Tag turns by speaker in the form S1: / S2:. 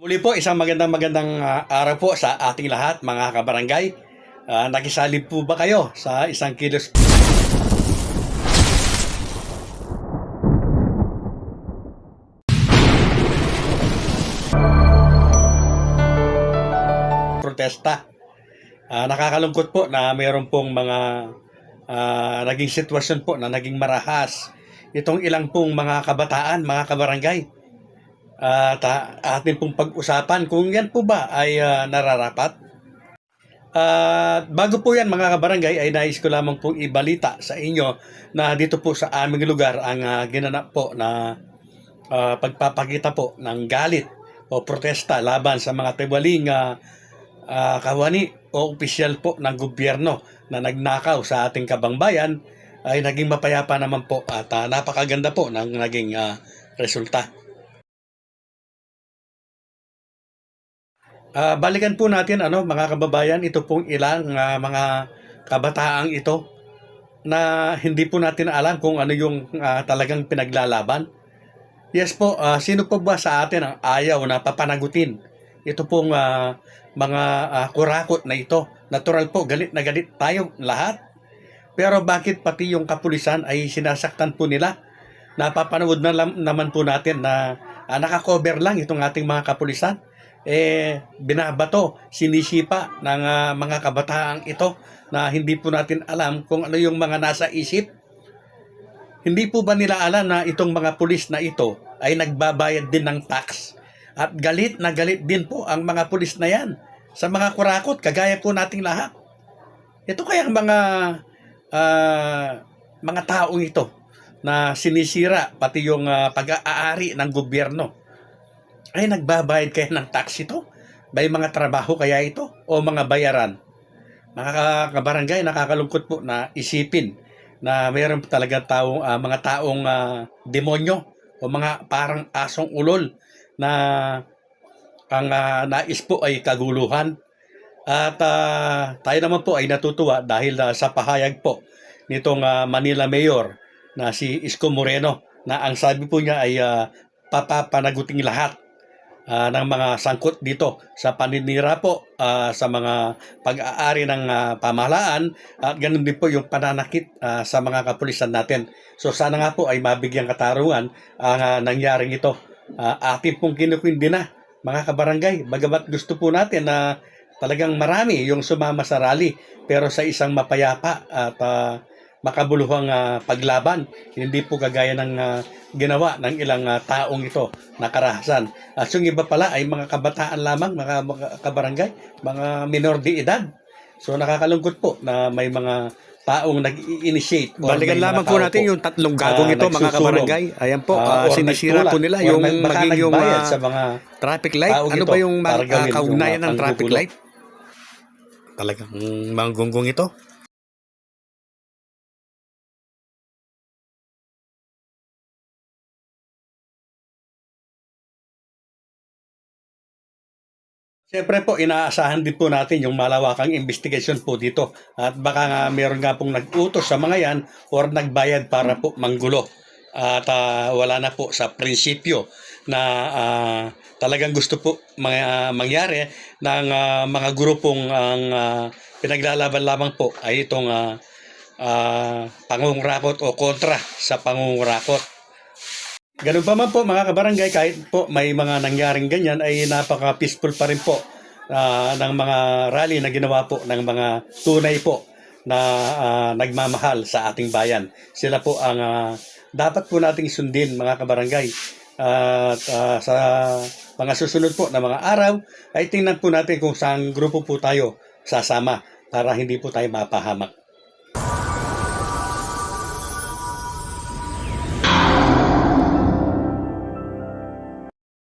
S1: Muli po, isang magandang magandang ah, araw po sa ating lahat, mga kabarangay. Ah, nakisali po ba kayo sa isang kilos protesta? Ah, nakakalungkot po na mayroon pong mga ah, naging sitwasyon po na naging marahas. Itong ilang pong mga kabataan, mga kabarangay at ah, atin pong pag-usapan kung yan po ba ay ah, nararapat. At bago po yan mga kabarangay ay nais ko lamang pong ibalita sa inyo na dito po sa aming lugar ang ah, ginanap po na ah, pagpapakita po ng galit o protesta laban sa mga tiwaling ah, ah, kawani o opisyal po ng gobyerno na nagnakaw sa ating kabangbayan ay naging mapayapa naman po at ah, napakaganda po ng naging ah, resulta. Ah, balikan po natin ano mga kababayan ito pong ilang ah, mga kabataang ito na hindi po natin alam kung ano yung ah, talagang pinaglalaban. Yes po, ah, sino po ba sa atin ang ayaw na papanagutin? Ito pong ah, mga ah, kurakot na ito. Natural po, galit na galit tayo lahat. Pero bakit pati yung kapulisan ay sinasaktan po nila? Napapanood na lam- naman po natin na ah, nakakover lang itong ating mga kapulisan eh binabato, sinisipa ng ah, mga kabataang ito na hindi po natin alam kung ano yung mga nasa isip. Hindi po ba nila alam na itong mga pulis na ito ay nagbabayad din ng tax? At galit na galit din po ang mga pulis na yan sa mga kurakot, kagaya po nating lahat. Ito kayang mga ah, mga taong ito na sinisira pati yung ah, pag-aari ng gobyerno ay nagbabayad kaya ng tax ito? May mga trabaho kaya ito? O mga bayaran? Mga ka- kabarangay, nakakalungkot po na isipin na mayroon talaga taong, ah, mga taong ah, demonyo o mga parang asong ulol na ang ah, nais po ay kaguluhan. At ah, tayo naman po ay natutuwa dahil ah, sa pahayag po nitong ah, Manila Mayor na si Isko Moreno na ang sabi po niya ay ah, papapanaguting lahat ah, ng mga sangkot dito sa paninira po ah, sa mga pag-aari ng ah, pamahalaan at ganun din po yung pananakit ah, sa mga kapulisan natin. So sana nga po ay mabigyang katarungan ang ah, nangyaring ito. Ah, atin pong kinukwindi na mga kabarangay. Bagamat gusto po natin na talagang marami yung sumama sa rally pero sa isang mapayapa at ah, makabuluhang ah, paglaban. Hindi po kagaya ng ah, ginawa ng ilang ah, taong ito na karahasan. At yung iba pala ay mga kabataan lamang, mga, mga kabarangay, mga minor de edad. So nakakalungkot po na may mga taong nag-initiate.
S2: Balikan lamang po natin yung tatlong gagong
S1: ah,
S2: ito, mga kabarangay. Ayan po,
S1: or
S2: sinisira po nila yung maging yung ah,
S1: sa mga
S2: traffic light. Ano
S1: ito
S2: ba yung
S1: yung,
S2: kaugnayan ng traffic light? Talagang mga gonggong ito.
S1: Siyempre po, inaasahan din po natin yung malawakang investigasyon po dito. At baka nga meron nga pong nag-utos sa mga yan or nagbayad para po manggulo. At ah, wala na po sa prinsipyo na ah, talagang gusto po mga, mangyari ng ah, mga grupong ang ah, pinaglalaban lamang po ay itong uh, pangungurakot o kontra sa pangungurakot. Ganun pa man po mga kabarangay, kahit po may mga nangyaring ganyan ay napaka-peaceful pa rin po ah, ng mga rally na ginawa po ng mga tunay po na ah, nagmamahal sa ating bayan. Sila po ang ah, dapat po nating sundin mga kabarangay. At ah, sa mga susunod po na mga araw ay tingnan po natin kung saan grupo po tayo sasama para hindi po tayo mapahamak.